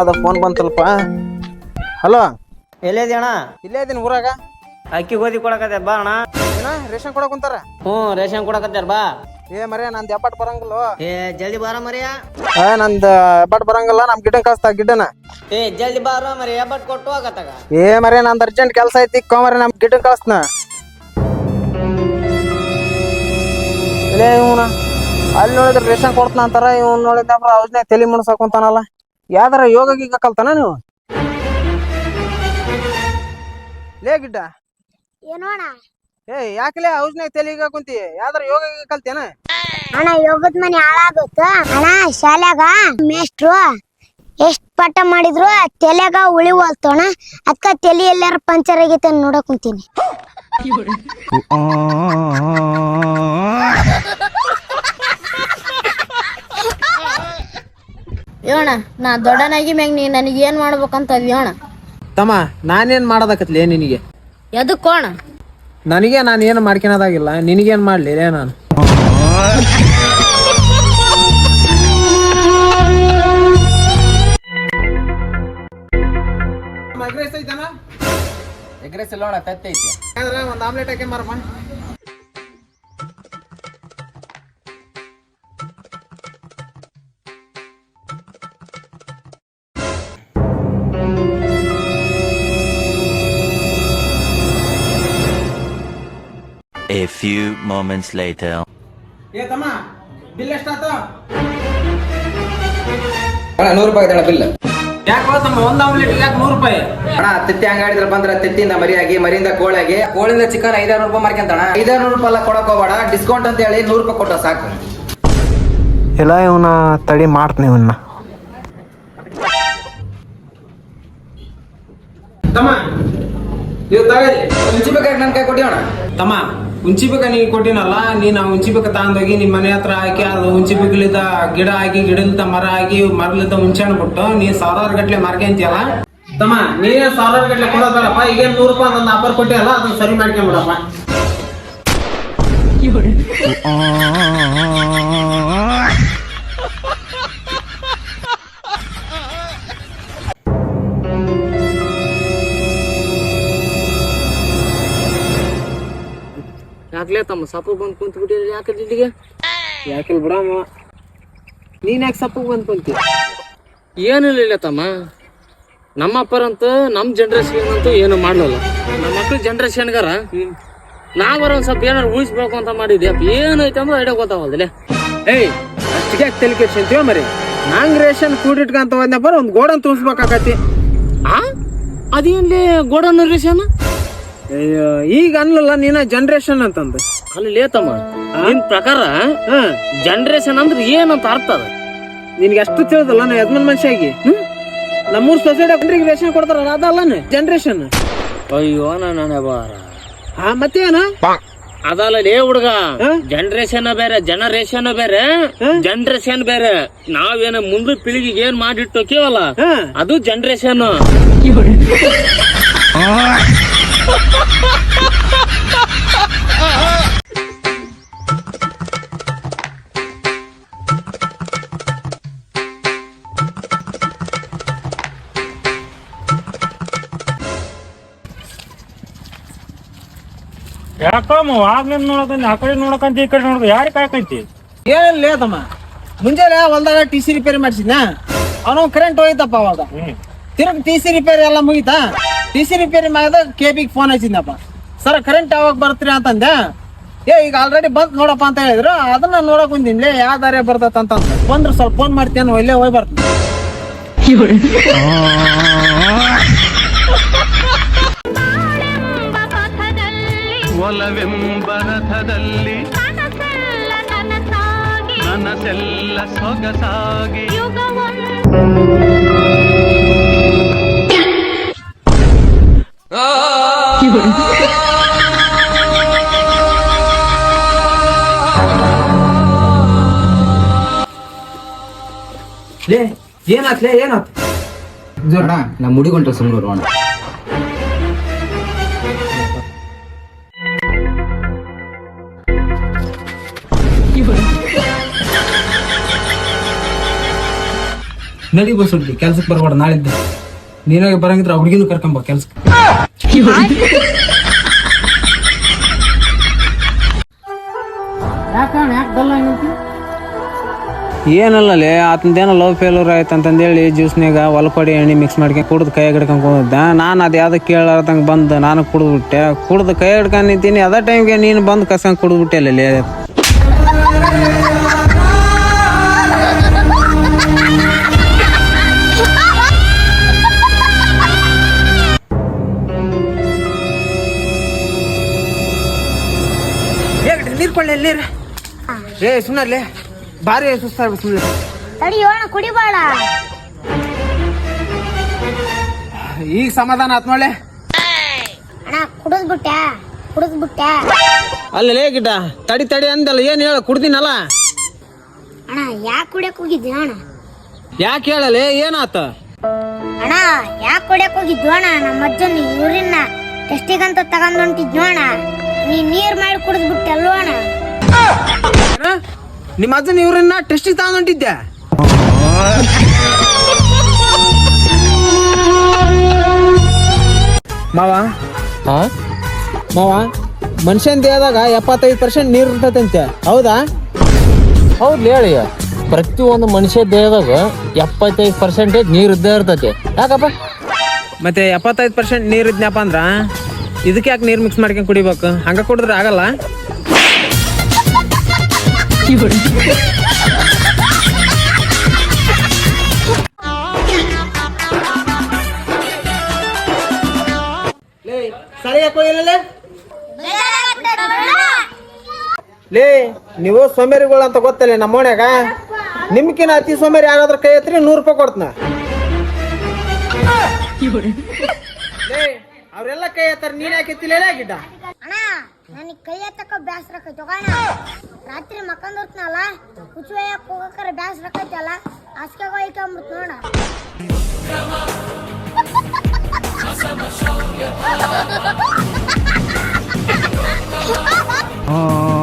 ಅದ phone ಬಂತಲ್ಪ hello ಎಲ್ಲಿದೆ ಅಣ್ಣ? ಇಲ್ಲೇ ಇದೀನಿ ಊರಾಗ. ಅಕ್ಕಿ ಗೋಧಿ ಕೊಡಕತ್ತೆ ಬಾ ಅಣ್ಣ. ಏನ ರೇಷನ್ ಕೊಡಕ್ ಕುಂತಾರ? ಹ್ಞೂ ರೇಷನ್ ಕೊಡಕತ್ತಾರ ಬಾ. ಏ ಮರ್ಯ ನಂದ್ ಎಪ್ಪಟ್ ಬರಂಗಿಲ್ಲ. ಏ ಜಲ್ದಿ ಬಾರ ಮರಿಯ. ಏ ನಂದ್ ಎಬ್ಬಟ್ ಬರಂಗಿಲ್ಲ ನಮ್ ಗಿಡ ಕಳ್ಸ್ತಾ ಗಿಡನ ಏ ಜಲ್ದಿ ಬಾರ ಮರಿ ಎಬ್ಬಟ್ ಕೊಟ್ಟು ಹೋಗತ್ತಾಗ. ಏ ಮರ್ಯ ನಂದ್ ಅರ್ಜೆಂಟ್ ಕೆಲ್ಸ ಐತಿ ಕೋಮರಿ ನಮ್ ಗಿಡ ಕಳ್ಸ್ನ. ಇಲ್ಲೇ ಇವನ. ಅಲ್ಲಿ ನೋಡಿದ್ರೆ ರೇಷನ್ ಕೊಡ್ತಾನ ಅಂತಾರ ಇವ್ನ ನೋಡಿದ್ರೆ ಔಷಧ ತಲೆ ಮುಣಸಾಕೊಂತಾನಲ್ಲ ಯಾವ್ದಾರ ಯೋಗ ಗೀಗ ಕಲ್ತಾನ ನೀವು? ಲೇ ಗಿಡ್ಡ. ಏನೋಣ ಏ ಯಾಕಲೇ ಔಷಧ ತಲೆಗ ಕುಂತಿ? ಯಾವ್ದಾರ ಯೋಗ ಗೀಗ ಕಲ್ತೇನ? ಅಣ್ಣ ಯೋಗದ ಮನೆ ಹಾಳಾಗುತ್ತೆ. ಅಣ್ಣ ಶಾಲ್ಯಾಗ ಮೇಷ್ಟ್ರು ಎಷ್ಟ್ ಪಾಠ ಮಾಡಿದ್ರು ತಲೆಗ ಉಳಿ ಅಣ್ಣ ಅದ್ಕ ತಲೆ ಎಲ್ಲಾರು ಪಂಚರ್ ಆಗೈತೆ ಅಂತ ನೋಡಕ್ ಕುಂತೀನಿ. ಯೋಣ ನಾ ದೊಡ್ಡನಾಗಿ ಮ್ಯಾಗ ನೀ ನನಗೆ ಏನ್ ಮಾಡ್ಬೇಕಂತ ಅಣ್ಣ. ತಮ್ಮ ನಾನೇನ್ ಮಾಡೋದಕತ್ಲೇ ನಿನಗೆ? ಎದಕ್ಕೋಣ ನನಗೆ ನಾನು ಏನು ಮಾಡ್ಕೊಳೋದಾಗಿಲ್ಲ ನಿನಗೇನ್ ಮಾಡ್ಲಿ ರೇ ನಾನು. ಎಗ್ರೆಸ್ ಇಲ್ಲ ತತ್ತೈತಿ ಒಂದು omelette hockey Maramma A few moments later. ಏ ತಮ್ಮ ಬಿಲ್ ಎಷ್ಟಾತ ಅಣ್ಣ ನೂರು ರೂಪಾಯಿ ಅಣ್ಣ ಬಿಲ್ ಯಾಕೆ ತಮ್ಮ ಒಂದ್ ಆಮ್ಲೆಟ್ ಯಾಕೆ ನೂರು ರೂಪಾಯಿ? ಅಣ್ಣ ತತ್ತಿ ಅಂಗಡಿದ್ರ ಬಂದ್ರ ತತ್ತಿಯಿಂದ ಮರಿಯಾಗಿ ಮರಿಯಿಂದ ಕೋಳಿಯಾಗಿ. ಕೋಳಿಂದ ಚಿಕನ್ ಐದಾರು ರೂಪಾಯಿ ಮಾರ್ಕೊಂತಣ ಐದಾರು ರೂಪಾಯಿ ಎಲ್ಲ ಕೊಡಕ್ ಹೋಗ್ಬೇಡ ಡಿಸ್ಕೌಂಟ್ ಅಂತ ಹೇಳಿ ನೂರು ರೂಪಾಯಿ ಕೊಟ್ಟ ಸಾಕು. ಎಲ್ಲ ಇವನ್ನ ತಡಿ ಮಾಡ್ತೀನಿ ಇವನ್ನ. ತಮ್ಮ ನೀವು ತಗೊಳ್ಳಿ ಮುಂಚೆ ಬೇಕಾಗಿ ನನ್ ಕೈ ಕೊಟ್ಟಿವಣ ತಮ್ಮ ಉಂಚಿ ಬೇಕ ನೀ ಕೊಟ್ಟಿನಲ್ಲ ನೀನ್ ಆ ಉಂಚಿ ಬೇಕ ತಗೊಂಡೋಗಿ ನಿಮ್ಮ ಮನೆ ಹತ್ರ ಹಾಕಿ ಅದು ಉಂಚಿ ಬೇಕಲಿದ್ದ ಗಿಡ ಆಗಿ ಗಿಡಲಿದ್ದ ಮರ ಆಗಿ ಮರಲಿದ್ದ ಉಂಚಾಣ ಬಿಟ್ಟು ನೀ ಸಾವಿರಾರು ಗಟ್ಲೆ ಮಾರ್ಕೊಂತಿಯಲ್ಲ ತಮ್ಮ ನೀನೇ ಸಾವಿರಾರು ಗಟ್ಲೆ ಕೊಡೋದಲ್ಲಪ್ಪ ಈಗ ನೂರು ರೂಪಾಯಿ ನನ್ನ ಆಫರ್ ಕೊಟ್ಟಿಯಲ್ಲ ಅದನ್ನ ಸರಿ ಮಾಡ್ಕೊಂಬಿಡಪ್ಪ. ಯಾಕ್ಲೇ ತಮ್ಮ ಸಪ್ಪು ಬಂದು ಕುಂತ ಬಿಟ್ಟಿರಿ ಯಾಕೆ ಇಲ್ಲಿಗೆ? ಯಾಕಿಲ್ ಬಿಡಮ್ಮ? ನೀನ್ ಯಾಕೆ ಸಪ್ಪಗ್ ಬಂದ್ ಕುಂತಿ ಏನಿಲ್ಲ ಇಲ್ಲ ತಮ್ಮ. ನಮ್ಮ ಅಪ್ಪರಂತೂ ನಮ್ಮ ಜನ್ರೇಷನ್ ಅಂತೂ ಏನು ಮಾಡಲ್ಲ ನಮ್ಮ ಮಕ್ಳ ಜನ್ರೇಷನ್ಗಾರ ನಾವರ ಒಂದ್ ಸ್ವಲ್ಪ ಏನಾರು ಉಳಿಸ್ಬೇಕು ಅಂತ ಮಾಡಿದ್ದೆ ಅಪ್ಪ ಏನೈತೆ ಅಂದ್ರೆ ಐಡಿಯಾ ಗೊತ್ತಾಗೋದಿಲ್ಲ ಏಯ್ ಅಷ್ಟಿಗೆ ತಲೆ ಕೆಡ್ಸಂತೀವ ಮರಿ? ನಂಗ್ ರೇಷನ್ ಕೂಡಿಟ್ಕಂತ ಹೋದ್ನಪ್ಪ ಒಂದ್ ಗೋಡನ್ ತುಂಬಿಸ್ಬೇಕಾಕತಿ ಆ? ಅದೇನ್ಲಿ ಗೋಡನ್ ರೇಷನ್? ಈಗ ಅನ್ಲಲ್ಲ ನೀನ ಜನರೇಷನ್ ಅಂತಂದ. ಅಲ್ಲಿ ಲೇತಮ್ಮ ನಿನ್ ಪ್ರಕಾರ ಜನರೇಷನ್ ಜನ್ರೇಷನ್ ಅಂದ್ರೆ ಏನಂತ ಅರ್ಥ ಅದ? ನಿನ್ಗೆ ಅಷ್ಟು ತಿಳಿದಲ್ಲ ನಾ ಯಜಮಾನ್ ಮನುಷ್ಯಾಗಿ? ನಮ್ಮೂರ್ ಸೊಸೈಟಿ ರೇಷನ್ ಕೊಡ್ತಾರಲ್ಲ ಅದಲ್ಲ ಜನರೇಷನ್ ಅಯ್ಯೋ ನನ್ನ ಬಾರ ಹಾ ಮತ್ತೇನ? ಅದಲ್ಲ ಲೇ ಹುಡುಗ? ಜನರೇಷನ್ ಬೇರೆ ಜನರೇಷನ್ ಬೇರೆ ಜನರೇಷನ್ ಬೇರೆ. ನಾವೇನ ಮುಂದೆ ಪೀಳಿಗೆಗೆ ಏನ್ ಮಾಡಿಟ್ಟೋಕೇವಲ್ಲ? ಅದು ಜನರೇಷನ್ ಯಾಕಮ್ಮ ಆಗ್ಲಿಂದ ನೋಡಕಂತ ಆ ಕಡೆ ನೋಡಕಂತ ಈ ಕಡೆ ನೋಡಕ ಯಾರಿಗೆ ಕಾಯ್ಕಂತಿ? ಏನಿಲ್ಲ ತಮ್ಮ ಮುಂಜಾನೆ ಹೊಲ್ದಾಗ ಟಿ ಸಿ ರಿಪೇರಿ ಮಾಡಿಸಿದ್ನ? ಅವನು ಕರೆಂಟ್ ಹೋಯ್ತಪ್ಪ ಅವಾಗ. ತಿರುಗಿ ಟಿ ಸಿ ರಿಪೇರಿ ಎಲ್ಲ ಮುಗಿತಾ? ಟಿ ಸಿ ರಿಪೇರಿ ಮಾಡಿದಾಗ ಕೇಬಿಗೆ ಫೋನ್ ಹಚ್ಚಿದ್ನಪ್ಪ. ಸರ್ ಕರೆಂಟ್ ಯಾವಾಗ ಬರ್ತೀರಿ? ಅಂತಂದೆ. ಏ ಈಗ ಆಲ್ರೆಡಿ ಬಂತ್ ನೋಡಪ್ಪ ಅಂತ ಹೇಳಿದ್ರು. ಅದನ್ನ ನೋಡಕ್ ಬಂದಿನ್ಲೇ ಯಾವ ದಾರಿ ಬರ್ತೈತೆ ಅಂತ ಬಂದ್ರೆ ಸ್ವಲ್ಪ ಫೋನ್ ಮಾಡ್ತೇನೆ ಇಲ್ಲೇ ಹೋಗಿ ಬರ್ತೀನಿ ಒಲವೆಂಬ ರಥದಲ್ಲಿ ನನಸೆಲ್ಲ ಸೊಗಸಾಗಿ ಲೇ, ಏನಾತ್ ಲೇ, ಏನಾತ್? ಅಣ್ಣ, ನಾ ಮುಡಿಗೊಂಡ್ರೆ ಸುಮ್ಮನೆ ಅಣ್ಣ. ನಡಿ ಬಸ್ ಹುಡುಗಿ ಕೆಲ್ಸಕ್ಕೆ ಬರಬೇಡ, ನಾಳಿದ್ದ. ನೀನಾಗೆ ಬರಂಗಿದ್ರೆ ಹುಡುಗಿನೂ ಕರ್ಕೊಂಬ ಕೆಲ್ಸಕ್ಕೆ ಯಾಕಣ್ಣ ಯಾಕೆ ಬಲ್ಲ ಆತಂದೇನೋ ಲವ್ ಫೇಲ್ಯೂರ್ ಆಯ್ತು ಅಂತಂದೇಳಿ ಜ್ಯೂಸ್ನಾಗ ಒಲಪಡಿ ಎಣ್ಣೆ ಮಿಕ್ಸ್ ಮಾಡ್ಕೊಂಡು ಕುಡ್ದು ಕೈ ಹಿಡ್ಕೊಂಡು ಕುಂದಿದ್ದೆ. ನಾನು ಅದು ಯಾವ್ದು ಕೇಳಾರ್ದಂಗೆ ಬಂದು ನಾನು ಕುಡಿದ್ಬಿಟ್ಟೆ ಕುಡ್ದು ಕೈ ಹಿಡ್ಕೊಂಡು ನಿಂತೀನಿ, ಅದೇ ಟೈಮ್ಗೆ ನೀನು ಬಂದು ಕಸ್ಕೊಂಡು ಕುಡಿದ್ಬಿಟ್ಟೆ ಅಲ್ಲಿ ನೀರು ಕೊಳ್ಳೆ ನೀರು ಏ ಸುಮ್ಮನೆ ಭಾರಿ ಸುಸ್ತಾಗ್ಬಿಟ್ಟು ಸುಮ್ಮನೆ ತಡಿ ಅಣ್ಣ ಕುಡಿಬೇಡ ಈಗ ಸಮಾಧಾನ ಆತ್ ನೋಳೆ ಅಣ್ಣ ಕುಡಿದ್ಬಿಟ್ಟೆ ಕುಡಿದ್ಬಿಟ್ಟೆ ಅಲ್ಲೇ ಗಿಡ್ಡ ತಡಿ ತಡಿ ಅಂದಲ್ಲ ಏನ್ ಹೇಳ ಕುಡ್ದಿನಲ್ಲ? ಅಣ್ಣ ಯಾಕೆ ಕುಡಿಯಕ್ ಹೋಗಿದ್ದೆ ಅಣ್ಣ? ಯಾಕೆ ಹೇಳಲೆ ಏನಾತ? ಅಣ್ಣ ಯಾಕೆ ಕುಡಿಯಕ್ ಹೋಗಿದ್ವು ಅಣ್ಣ? ನಮ್ಮ ಅಜ್ಜನ ಯೂರಿನ್ನ ಟೆಸ್ಟಿಗಂತ ತಗೊಂಡ್ ಹೊಂಟಿದ್ನು ಅಣ್ಣ? ನೀ ನೀರ್ ಮಾಡಿ ಕುಡಿದ್ಬಿಟ್ಟೆ ಅಲ್ವ ಅಣ್ಣ? ನಿಮ್ಮ ಅಜ್ಜನ ಇವ್ರನ್ನ ಟೆಸ್ಟ್ ತಗೊಂಡಿದ್ದೆ. ಹೊಂಟಿದ್ದೆ ಮಾವ? ಹಾ ಮಾವ ಮನುಷ್ಯನ ದೇಹದಾಗ ಎಪ್ಪತ್ತೈದು ಪರ್ಸೆಂಟ್ ನೀರು ಇರ್ತೈತಂತೆ. ಹೌದಾ? ಹೌದು ಹೇಳಿ. ಪ್ರತಿಯೊಂದು ಮನುಷ್ಯ ದೇಹದಾಗ ಎಪ್ಪತ್ತೈದು ಪರ್ಸೆಂಟೇಜ್ ನೀರು ಇದ್ದೇ ಇರ್ತೈತಿ. ಯಾಕಪ್ಪ? ಮತ್ತೆ ಎಪ್ಪತ್ತೈದು ಪರ್ಸೆಂಟ್ ನೀರು ಇದ್ನಪ್ಪ ಅಂದ್ರ? ಇದಕ್ಕೆ ಯಾಕೆ ನೀರು ಮಿಕ್ಸ್ ಮಾಡ್ಕೊಂಡು ಕುಡಿಬೇಕು? ಹಂಗ ಕುಡಿದ್ರೆ ಆಗಲ್ಲ? ಲೇ ನೀವು ಸೋಮೇರಿಗಳು ಅಂತ ಗೊತ್ತಲ್ಲ ನಮ್ಮ ಓಣ್ಯಾಗ ನಿಮ್ಕಿನ ಅತಿ ಸೋಮೇರಿ ಯಾರಾದ್ರೂ ಕೈ ಹತ್ರಿ ನೂರು ರೂಪಾಯಿ ಕೊಡ್ತನ. ಅವರೆಲ್ಲ ಕೈ ಹತ್ತಾರ ನೀನ್ ಯಾಕೆ ಎತ್ತಿಲ್ಲ? ಅಣ್ಣ ನನಗೆ ಕೈ ಎತ್ತಕ್ಕ ಬ್ಯಾಸರ ತಗೋಣ ರಾತ್ರಿ ಮಕ್ಕಂದಿರ್ತನಲ್ಲ ಹುಚ್ಚುವಯ್ಯಕ್ಕೆ ಹೋಗಕ್ಕಾರ ಬ್ಯಾಸರ ಆಕೈತಲ್ಲ ಅಸ್ಕೆ ಹೋಯ್ಕೊಂಬಿಡ್ತು ನೋಡ. Oh.